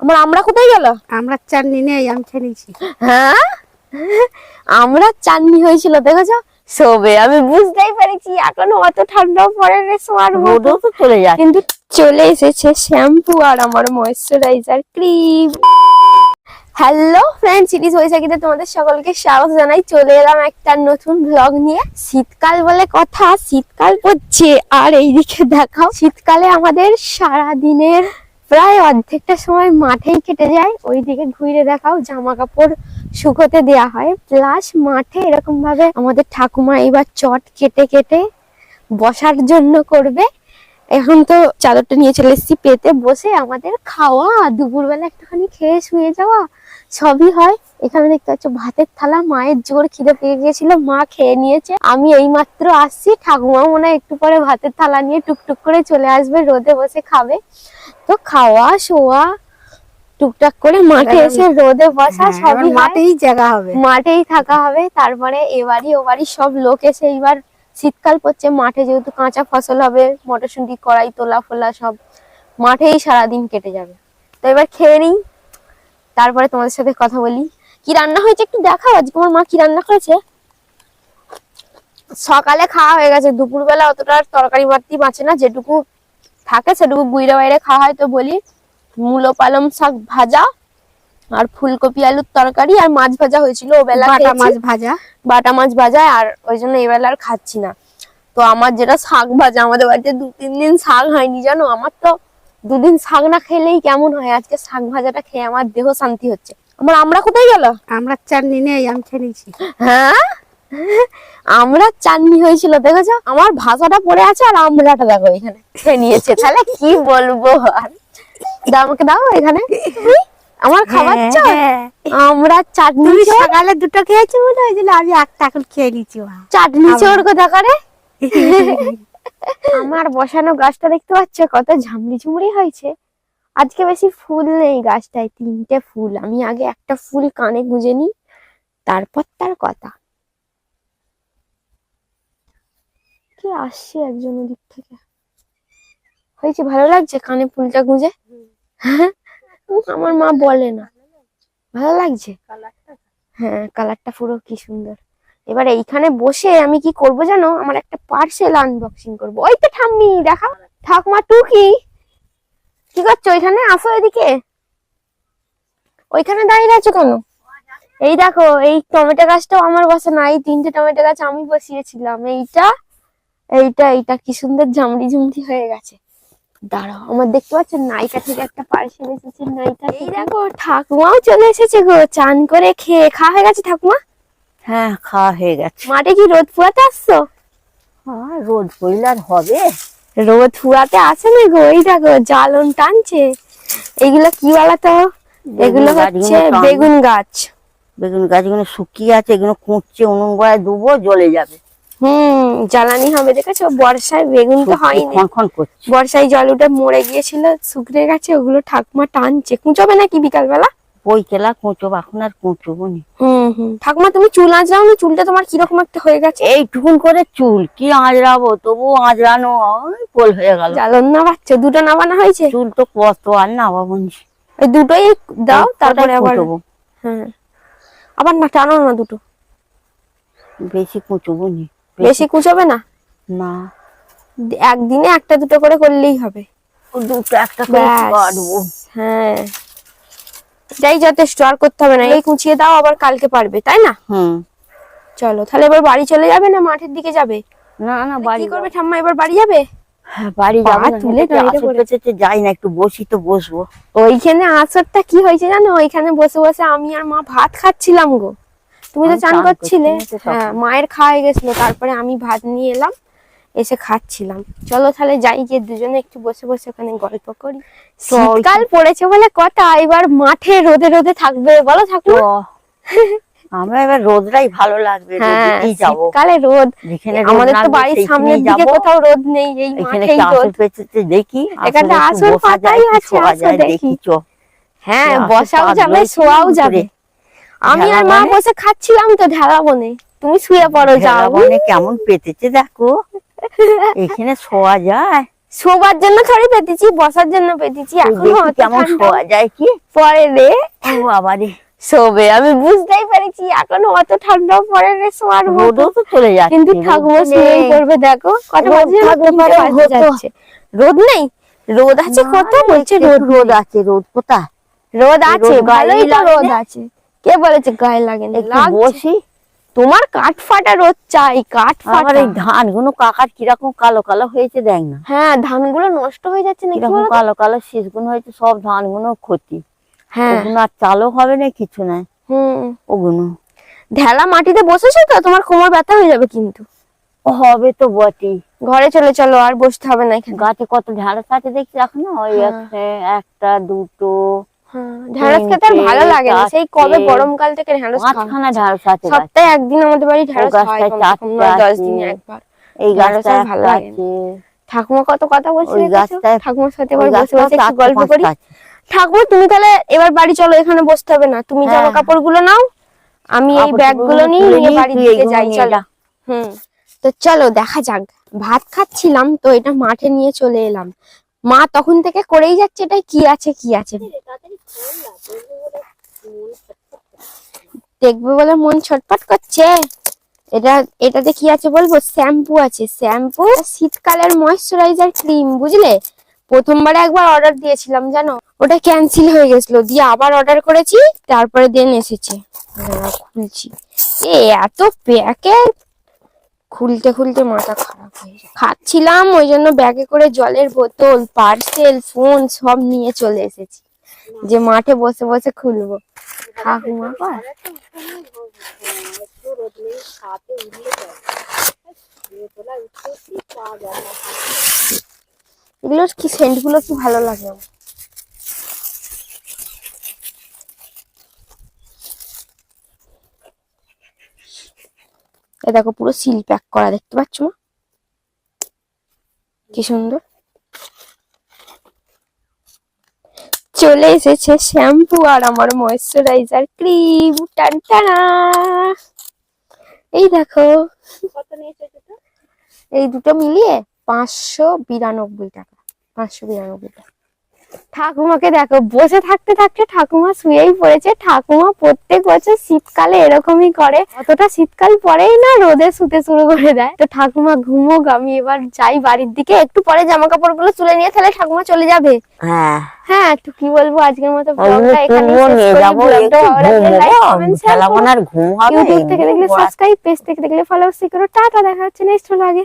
আমার আমরা কোথায় গেল? আমরা চাটনি নেই আমি খেয়ে নিয়েছি। হ্যাঁ? আমরা চাননি হয়েছিল দেখেছ? সবে আমি বুঝতেই পেরেছি এখন অত ঠান্ডা পড়ে রে সোয়ার মতো। রোদও তো চলে যাচ্ছে। কিন্তু চলে এসেছে শ্যাম্পু আর আমার moisturiser cream hello friends it is বৈশাখীতে তোমাদের সকলকে স্বাগত জানাই। চলে এলাম একটা নতুন ব্লগ নিয়ে। শীতকাল বলে কথা শীতকাল পড়ছে আর এইদিকে দেখাও শীতকালে আমাদের সারা দিনের প্রায় অর্ধেকটা সময় মাঠেই কেটে যায়। ওইদিকে ঘুরে দেখাও জামা কাপড় শুকোতে দেওয়া হয়। প্লাস মাঠে এরকম ভাবে আমাদের ঠাকুমা এবার চট কেটে কেটে বসার জন্য করবে। এখন তো চাদরটা নিয়ে চলে এসেছি পেতে। বসে আমাদের খাওয়া, দুপুরবেলা একটুখানি খেয়ে শুয়ে যাওয়া সবই হয়। এখানে দেখতে পাচ্ছ ভাতের থালা মায়ের জোর খিদে পেয়ে গিয়েছিল মা খেয়ে নিয়েছে। আমি এই মাত্র আসছি ঠাকুমা মনে একটু পরে ভাতের থালা নিয়ে টুকটুক করে চলে আসবে রোদে বসে খাবে। তো খাওয়া শোয়া টুকটাক করে মাঠে এসে রোদে বসা হ্যাঁ, সবই মাঠেই জায়গা হবে। মাঠেই থাকা হবে তারপরে এবারই ওবারই সব লোক এসে এইবার শীতকাল পড়ছে মাঠে যেহেতু কাঁচা ফসল হবে মটরশুঁটি কড়াই তোলা ফোলা সব মাঠেই সারাদিন কেটে যাবে। তো এবার খেয়ে নিই। তারপরে তোমাদের সাথে কথা বলি। কি রান্না হয়েছে একটু দেখাও? আজকে আমার মা কি রান্না করেছে? সকালে খাওয়া হয়ে গেছে। দুপুরবেলা অতটা তরকারি বাড়তি বাঁচে না। যেটুকু থাকে সেটুকু বুইড়ে বাইরে খাওয়া হয় তো বলি। মূলো পালং শাক ভাজা আর ফুলকপি আলুর তরকারি আর মাছ ভাজা হয়েছিল। ও বেলা বাটা মাছ ভাজা? বাটা মাছ ভাজা আর ওই জন্য এবেলা আর খাচ্ছি না। তো আমার যেটা শাক ভাজা আমাদের বাড়িতে দু তিন দিন শাক হয়নি জানো? আমার তো দুদিন শাক না খেলেই কেমন হয়? আজকে শাক ভাজাটা খেয়ে আমার দেহ শান্তি হচ্ছে। আমার আমরা কোথায় গেল? আমরা চাটনি নেই আমি খেয়ে নিয়েছি হ্যাঁ? আমরা চাননি হয়েছিল দেখেছ? আমার ভাষাটা পড়ে আছে আর আমরাটা দেখো এখানে। খেয়ে নিয়েছে। তাহলে কি বলব আর? দাও আমাকে দাও এখানে। আমার খাবার চাও হ্যাঁ। আমরা চাটনি সকালে দুটো খেয়েছি মনে হয়েছিল আমি একটা এখন খেয়ে নিয়েছি মা। চাটনি চোর কোথা করে আমার বসানো গাছটা দেখতে পাচ্ছ? কত ঝামড়ি ঝুমড়ি হয়েছে। আজকে বেশি ফুল নেই গাছটায় তিনটে ফুল। আমি আগে একটা ফুল কানে গুঁজে নিই তারপর তার কথা। কে আসছে একজন ওদিক থেকে? হয়েছে ভালো লাগছে কানে ফুলটা গুঁজে? আমার মা বলে না। ভালো লাগছে? হ্যাঁ কালারটা পুরো কি সুন্দর। এবার এইখানে বসে আমি কি করব জানো? আমার একটা পার্সেল আনবক্সিং করব। ওই তো ঠাম্মি দেখা ঠাকুমা টুকি। কি করছ ওইখানে? আসো এদিকে। ওইখানে দাঁড়িয়ে আছো কেন? এই দেখো, এই টমেটো গাছটাও আমার বসানো এই তিনটে টমেটো গাছ আমি বসিয়েছিলাম। এইটা এইটা এইটা। কি সুন্দর ঝামড়ি ঝুমড়ি হয়ে গেছে। দাঁড়াও, আমার দেখতে পাচ্ছেন নাইকা থেকে একটা পার্সেল এসেছে নাইকা এই দেখো, ঠাকুমাও চলে এসেছে গো। চান করে খেয়ে, খাওয়া হয়ে গেছে ঠাকুমা? হ্যাঁ খাওয়া হয়ে গেছে। মাঠে কি রোদ ফুয়াতে আসছো? হ্যাঁ রোদ আর হবে। রোদ ফুয়াতে আসে না গো এই দেখো জ্বালন টানছে। এগুলো কি বলাতো? এগুলো হচ্ছে বেগুন গাছ। বেগুন গাছগুলো শুকিয়ে আছে এগুলো কুঁচছে উনুন গোড়ায় দেবো জ্বলে যাবে। হুম জ্বালানি হবে দেখেছ? বর্ষায় বেগুন তো হয়নি। বর্ষায় জল উঠে মরে গিয়েছিল শুকরে গেছে ওগুলো ঠাকুমা টানছে। কুঁচবে নাকি বিকালবেলা? বই কেলা কুঁচো এখন আর কুঁচবো নি হুম হুম। ঠাকুমা তুমি চুল আঁচড়াও না চুলটা তোমার কীরকম একটা হয়ে গেছে? এইটুকুন করে চুল কি আঁচড়াবো? তবু আঁচড়ানো পোল হয়ে গেল। জ্বালন না বাচ্চা দুটো নামানো হয়েছে? চুল তো কত আর না। বাবুনি ওই দুটোই দাও তারপরে আবার হ্যাঁ। আবার না টানো না দুটো। বেশি কুঁচবো নি। বেশি কুচবে না? না। একদিনে একটা দুটো করে করলেই হবে। দুটো একটা করে। কাটবো হ্যাঁ। এটাই যথেষ্ট আর করতে হবে না। এই কুচিয়ে দাও আবার কালকে পারবে তাই না? হুম। চলো তাহলে এবার বাড়ি চলে যাবে না মাঠের দিকে যাবে? না না বাড়ি করবে ঠাম্মা এবার বাড়ি যাবে? হ্যাঁ, বাড়ি যাব তুলে হেঁটে গাড়িতে আসর করে। পেছাতে যাই না একটু বসি তো বসবো। ওইখানে আসরটা কি হয়েছে জানো? ওইখানে বসে বসে আমি আর মা ভাত খাচ্ছিলাম গো। তুমি তো চান করছিলে। হ্যাঁ মায়ের খাওয়া হয়ে গেছিল তারপরে আমি ভাত নিয়ে এলাম। এসে খাচ্ছিলাম। চলো তাহলে যাই গিয়ে দুজনে একটু বসে বসে ওখানে গল্প করি। শীতকাল পড়েছে বলে কথা এবার মাঠে রোদে রোদে থাকবে বলো তো আমরা এবার রোদটাই ভালো লাগবে হ্যাঁ শীতকালে রোদ। আমাদের তো বাড়ির সামনের দিকে কোথাও রোদ নেই এই মাঠেই রোদ। দেখি বসা যায়, পাতাই আছে, আসো দেখি। হ্যাঁ বসাও যাবে শোয়াও যাবে। আমি আর মা? বসে খাচ্ছিলাম তো ঢেলা বনে। তুমি শুয়ে পড়ো যাও। কেমন পেতেছে দেখো। এখানে শোয়া যায়। শোবার জন্য থরি পেতেছি বসার জন্য পেতেছি এখন কেমন শোয়া যায় কি? পরে রে। বাবা রে। শোবে আমি বুঝতেই পেরেছি এখন অত ঠান্ডা পরে রে শোয়ার মতো। রোদও তো চলে যাচ্ছে কিন্তু ঠাকুমা রোদ শুয়েই নেই। করবে দেখো কত রোদ বাজে যাচ্ছে। রোদ নেই? রোদ আছে কত বলছে রোদ রোদ আছে রোদ কোথায়? রোদ আছে ভালোই তো রোদ আছে। কে বলেছে গায়ে লাগে না। বসি। তোমার কাঠ ফাটা রোদ চাই কাঠ ফাটা। এই ধানগুলো কাকার কীরকম কালো কালো হয়েছে দেখ না। হ্যাঁ ধানগুলো নষ্ট হয়ে যাচ্ছে নাকি কীরকম? কালো কালো শীষগুলো হয়েছে সব ধানগুলো ক্ষতি। হ্যাঁ। ওগুলো আর চালও হবে না কিছু নাই। হুম। ওগুলো ঢেলা মাটিতে বসেছো তো? তোমার কোমর ব্যথা হয়ে যাবে কিন্তু। হবে তো বটেই। ঘরে চলে চলো আর বসতে হবে না এখানে। গাছে কত ঢেঁড়স আছে দেখছি এখন? ওই হ্যাঁ। একটা দুটো ঢেঁড়স খেতে আর ভালো লাগে না। সেই কবে গরমকাল থেকে ঢেঁড়স পাঁচখানা আছে সপ্তাহে একদিন আমাদের বাড়ি হয় দশ। দিনে একবার। এই গাছটা ভালো লাগে ঠাকুমা কত কথা বলছে ওই দেখেছ? গাছটায়- ঠাকুমার সাথে এবার বসে বসে গল্প করি। ঠাকুমা তুমি তাহলে এবার বাড়ি চলো এখানে বসতে হবে না। তুমি জামা হ্যাঁ। কাপড়গুলো নাও আমি এই ব্যাগগুলো নিয়ে বাড়ির দিকে যাই চলো। হুম। তো চলো দেখা যাক। ভাত খাচ্ছিলাম তো এটা মাঠে নিয়ে চলে এলাম। মা তখন থেকে করেই যাচ্ছে এটাই কি আছে কি আছে? দেখবে বলে মন ছটপট করছে? এটা, এটাতে কি আছে বলব? শ্যাম্পু আছে। শ্যাম্পু, শীতকালের ময়শ্চারাইজার ক্রিম বুঝলে? প্রথমবারে একবার অর্ডার দিয়েছিলাম, জানো? ওটা ক্যান্সেল হয়ে গেছিল। দিয়ে আবার অর্ডার করেছি, তারপরে দেন এসেছে। খুলছি। এ, এত প্যাকেট খুলতে খুলতে মাথা খারাপ হয়ে যায় খাচ্ছিলাম, ওই জন্য ব্যাগে করে জলের বোতল পার্সেল ফোন সব নিয়ে চলে এসেছি যে মাঠে বসে বসে খুলবো। এগুলোর কি সেন্টগুলো কি ভালো লাগে আমার। এ দেখো পুরো সিল প্যাক করা দেখতে পাচ্ছ? মা কি সুন্দর। চলে এসেছে শ্যাম্পু আর আমার ময়শ্চারাইজার ক্রিম টানটানা এই দেখো। এই দুটো মিলিয়ে পাঁচশো বিরানব্বই টাকা। পাঁচশো বিরানব্বই টাকা। ঠাকুমাকে দেখো বসে থাকতে থাকতে ঠাকুমা শুয়েই পড়েছে। ঠাকুমা প্রত্যেক বছর শীতকালে এরকমই করে। অতটা শীতকাল পরেই না রোদে শুতে শুরু করে দেয়। তো ঠাকুমা ঘুমোক আমি এবার যাই বাড়ির দিকে। একটু পরে জামা কাপড়গুলো তুলে নিয়ে তাহলে ঠাকুমা চলে যাবে। হ্যাঁ। হ্যাঁ একটু কি বলব আজকের মতো ব্লগটা এখানে ইউটিউব থেকে দেখলে সাবস্ক্রাইব পেজ থেকে দেখলে ফলো করো। টাটা দেখা হচ্ছে নেক্সট ব্লগে